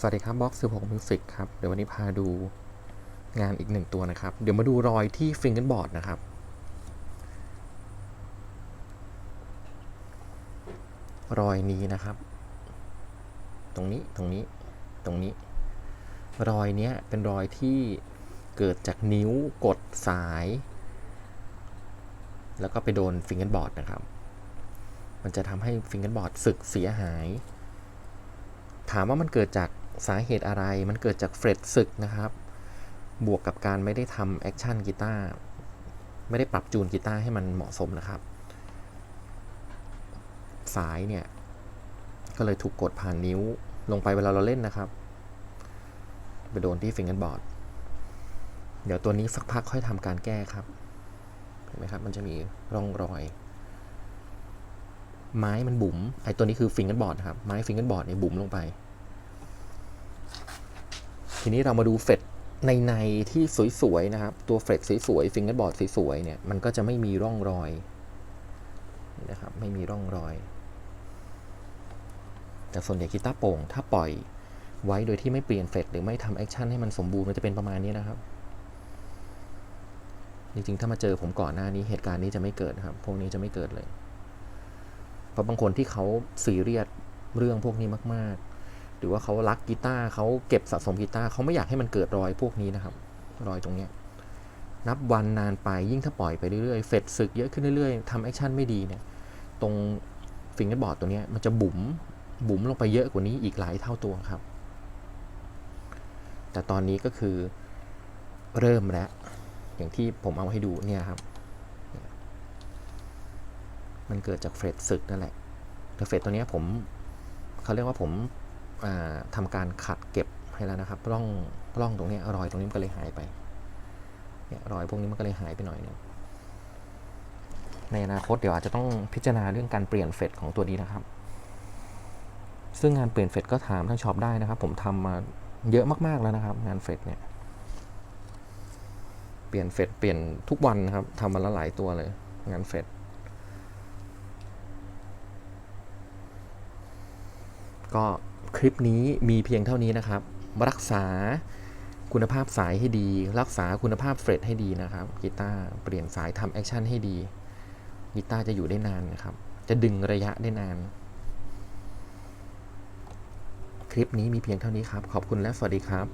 สวัสดีครับบ็อก16 Music ครับ เดี๋ยววันนี้พาดูงานอีกหนึ่งตัวนะครับ เดี๋ยวมาดูรอยที่ฟิงเกิลบอร์ดนะครับ รอยนี้นะครับ ตรงนี้ตรงนี้ตรงนี้ รอยเนี้ยเป็นรอยที่เกิดจากนิ้วกดสาย แล้วก็ไปโดนฟิงเกิลบอร์ดนะครับ มันจะทำให้ฟิงเกิลบอร์ดสึกเสียหายถามว่ามันเกิดจาก สาเหตุอะไรมันเกิดจากเฟรดสึกนะครับ บวกกับการไม่ได้ทำแอคชั่นกีตาร์ไม่ได้ปรับจูนกีตาร์ให้มันเหมาะสมนะครับ สายเนี่ย ก็เลยถูกกดผ่านนิ้วลงไปเวลาเราเล่นนะครับ ไปโดนที่ฟิงเกิลบอร์ดเดี๋ยวตัวนี้สักพักค่อยทำการแก้ครับ เห็นไหมครับ มันจะมีร่องรอย ไม้มันบุ๋มไอตัวนี้คือฟิงเกิลบอร์ดครับ ไม้ฟิงเกิลบอร์ดเนี่ยบุ๋มลงไป ทีนี้เรามาดูเฟดในในที่สวยๆนะครับ ตัวเฟดสวยๆฟิงเกิลบอร์ดสวยๆเนี่ยมันก็จะไม่มีร่องรอยนะครับไม่มีร่องรอย แต่ส่วนใหญ่กีตาร์โป่ง ถ้าปล่อยไว้โดยที่ไม่เปลี่ยนเฟดหรือไม่ทำแอคชั่นให้มันสมบูรณ์มันจะเป็นประมาณนี้นะครับจริงๆ ถ้ามาเจอผมก่อนหน้านี้เหตุการณ์นี้จะไม่เกิดครับ พวกนี้จะไม่เกิดเลย เพราะบางคนที่เขาซีเรียสเรื่องพวกนี้มาก ๆ หรือว่าเขารักกีตาร์เขาเก็บสะสมกีตาร์เขาไม่อยากให้มันเกิดรอยพวกนี้นะครับ รอยตรงเนี้ยนับวันนานไปยิ่งถ้าปล่อยไปเรื่อยๆเฟดสึกเยอะขึ้นเรื่อยๆทำแอคชั่นไม่ดีเนี่ยตรงฟิงเกอร์บอร์ดตัวเนี้ยมันจะบุ๋มบุ๋มลงไปเยอะกว่านี้อีกหลายเท่าตัวครับ แต่ตอนนี้ก็คือเริ่มแล้ว อย่างที่ผมเอาให้ดูเนี่ยครับ มันเกิดจากเฟดสึกนั่นแหละแต่เฟดตัวเนี้ยผมเขาเรียกว่าผม อ่าทำการขัดเก็บให้แล้วนะครับร่องร่องตรงนี้รอยตรงนี้มันก็เลยหายไปเนี่ยรอยพวกนี้มันก็เลยหายไปหน่อยนึงในอนาคตเดี๋ยวอาจจะต้องพิจารณาเรื่องการเปลี่ยนเฟดของตัวนี้นะครับ ซึ่งงานเปลี่ยนเฟดก็ถามทางช็อปได้นะครับ ผมทำมาเยอะมากๆแล้วนะครับ งานเฟดเนี่ยเปลี่ยนเฟดเปลี่ยนทุกวันนะครับทำมาละหลายตัวเลย งานเฟดก็ คลิปนี้มีเพียงเท่านี้นะครับ รักษาคุณภาพสายให้ดี รักษาคุณภาพเฟรดให้ดีนะครับกีตาร์เปลี่ยนสายทำแอคชั่นให้ดีกีตาร์จะอยู่ได้นานนะครับ จะดึงระยะได้นาน คลิปนี้มีเพียงเท่านี้ครับ ขอบคุณและสวัสดีครับ